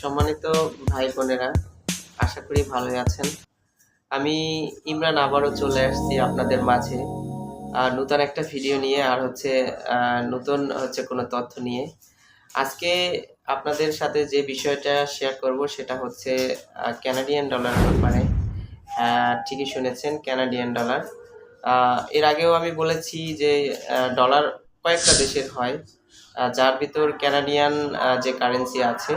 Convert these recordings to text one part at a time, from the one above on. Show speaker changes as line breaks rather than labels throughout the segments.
সম্মানিত ভাই বোনেরা আশা করি ভালোই আছেন। আমি ইমরান আবারও চলে আসছি আপনাদের মাঝে। আর নতুন একটা ভিডিও নিয়ে, আর হচ্ছে নতুন হচ্ছে কোনো তথ্য নিয়ে। আজকে আপনাদের সাথে যে বিষয়টা শেয়ার করব, সেটা হচ্ছে ক্যানাডিয়ান ডলার ব্যাপারে। ঠিকই শুনেছেন ক্যানাডিয়ান ডলার এর আগেও আমি বলেছি যে ডলার কয়েকটা দেশের হয় যার ভিতর ক্যানাডিয়ান যে কারেন্সি আছে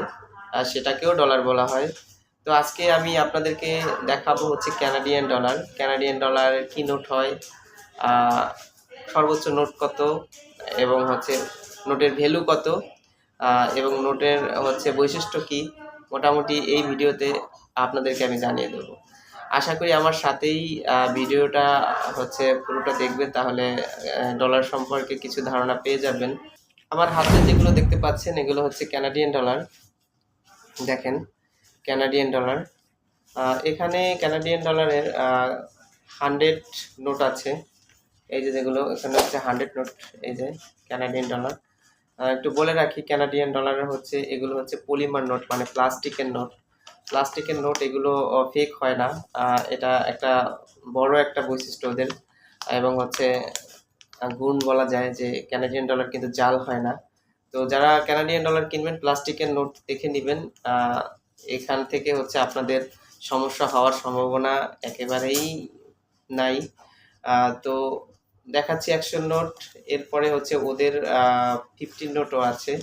সেটাকেও ডলার বলা হয়। তো আজকে আমি আপনাদেরকে দেখাবো হচ্ছে ক্যানাডিয়ান ডলার ক্যানাডিয়ান ডলার কি নোট হয় সর্বোচ্চ নোট কত, এবং হচ্ছে নোটের ভ্যালু কত এবং নোটের হচ্ছে বৈশিষ্ট্য কি, মোটামুটি এই ভিডিওতে আপনাদেরকে আমি জানিয়ে দেবো। আশা করি আমার সাথেই ভিডিওটা হচ্ছে পুরোটা দেখবেন, তাহলে ডলার সম্পর্কে কিছু ধারণা পেয়ে যাবেন। আমার হাতে যেগুলো দেখতে পাচ্ছেন, এগুলো হচ্ছে ক্যানাডিয়ান ডলার দেখেন ক্যানাডিয়ান ডলার এখানে ক্যানাডিয়ান ডলারের হান্ড্রেড নোট আছে। এই যে যেগুলো, এখানে হচ্ছে হান্ড্রেড নোট এই যে ক্যানাডিয়ান ডলার একটু বলে রাখি ক্যানাডিয়ান ডলারের হচ্ছে, এগুলো হচ্ছে পলিমার নোট মানে প্লাস্টিকের নোট প্লাস্টিকের নোট এগুলো ফেক হয় না। এটা একটা বড় একটা বৈশিষ্ট্য ওদের। এবং হচ্ছে গুণ বলা যায় যে ক্যানাডিয়ান ডলার কিন্তু জাল হয় না। তো যারা ক্যানাডিয়ান ডলার কিনবেন, প্লাস্টিকের নোট দেখে নেবেন। এখান থেকে হচ্ছে আপনাদের সমস্যা হওয়ার সম্ভাবনা একেবারেই নাই। তো দেখাচ্ছি একশো নোট এরপরে হচ্ছে ওদের ফিফটিন নোটও আছে।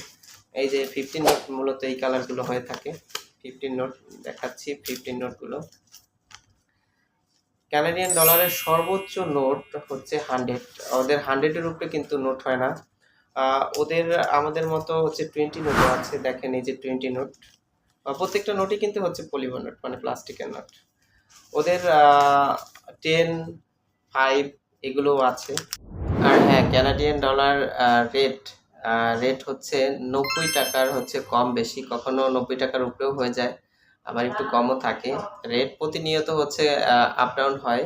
এই যে ফিফটিন নোট মূলত এই কালারগুলো হয়ে থাকে। ফিফটিন নোট দেখাচ্ছি ফিফটিন নোটগুলো ক্যানাডিয়ান ডলারের সর্বোচ্চ নোট হচ্ছে হান্ড্রেড ওদের হান্ড্রেডের উপরে কিন্তু নোট হয় না। ওদের, আমাদের মতো হচ্ছে টোয়েন্টি নোটও আছে, দেখেন এই যে টোয়েন্টি নোট প্রত্যেকটা নোটই কিন্তু হচ্ছে পলিমার নোট মানে প্লাস্টিকের নোট ওদের টেন ফাইভ এগুলোও আছে। আর হ্যাঁ ক্যানাডিয়ান ডলার রেট রেট হচ্ছে নব্বই টাকার হচ্ছে কম বেশি, কখনো নব্বই টাকার উপরেও হয়ে যায়, আবার একটু কমও থাকে। রেট প্রতিনিয়ত হচ্ছে আপ ডাউন হয়।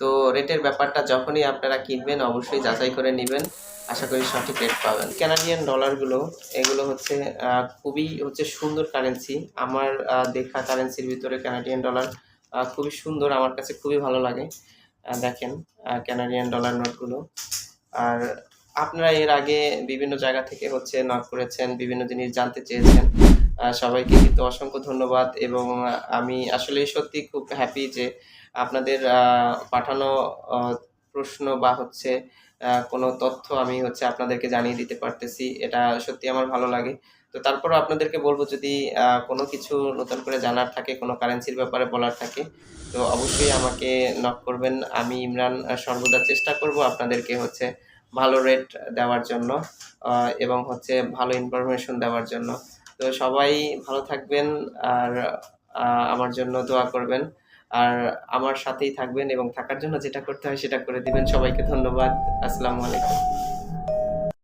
তো রেটের ব্যাপারটা যখনই আপনারা কিনবেন, অবশ্যই যাচাই করে নেবেন। আশা করি সঠিক রেট পাবেন। ক্যানাডিয়ান ডলারগুলো এগুলো হচ্ছে খুবই হচ্ছে সুন্দর কারেন্সি আমার দেখা কারেন্সির ভিতরে ক্যানাডিয়ান ডলার খুবই সুন্দর, আমার কাছে খুবই ভালো লাগে। দেখেন ক্যানাডিয়ান ডলার নোটগুলো আর আপনারা এর আগে বিভিন্ন জায়গা থেকে হচ্ছে নক করেছেন, বিভিন্ন জিনিস জানতে চেয়েছেন। সবাইকে কিন্তু অসংখ্য ধন্যবাদ এবং আমি আসলে সত্যি খুব হ্যাপি যে আপনাদের পাঠানো প্রশ্ন বা হচ্ছে কোনো তথ্য আমি হচ্ছে আপনাদেরকে জানিয়ে দিতে পারতেছি। এটা সত্যি আমার ভালো লাগে। তো তারপরও আপনাদেরকে বলব যদি কোনো কিছু নতুন করে জানার থাকে, কোনো কারেন্সির ব্যাপারে বলার থাকে, তো অবশ্যই আমাকে নক করবেন। আমি ইমরান সর্বদা চেষ্টা করব আপনাদেরকে হচ্ছে ভালো রেট দেওয়ার জন্য এবং হচ্ছে ভালো ইনফরমেশন দেওয়ার জন্য। তো সবাই ভালো থাকবেন আর আমার জন্য দোয়া করবেন। আর আমার সাথেই থাকবেন এবং থাকার জন্য যেটা করতে হয় সেটা করে দিবেন। সবাইকে ধন্যবাদ। আসসালামু আলাইকুম।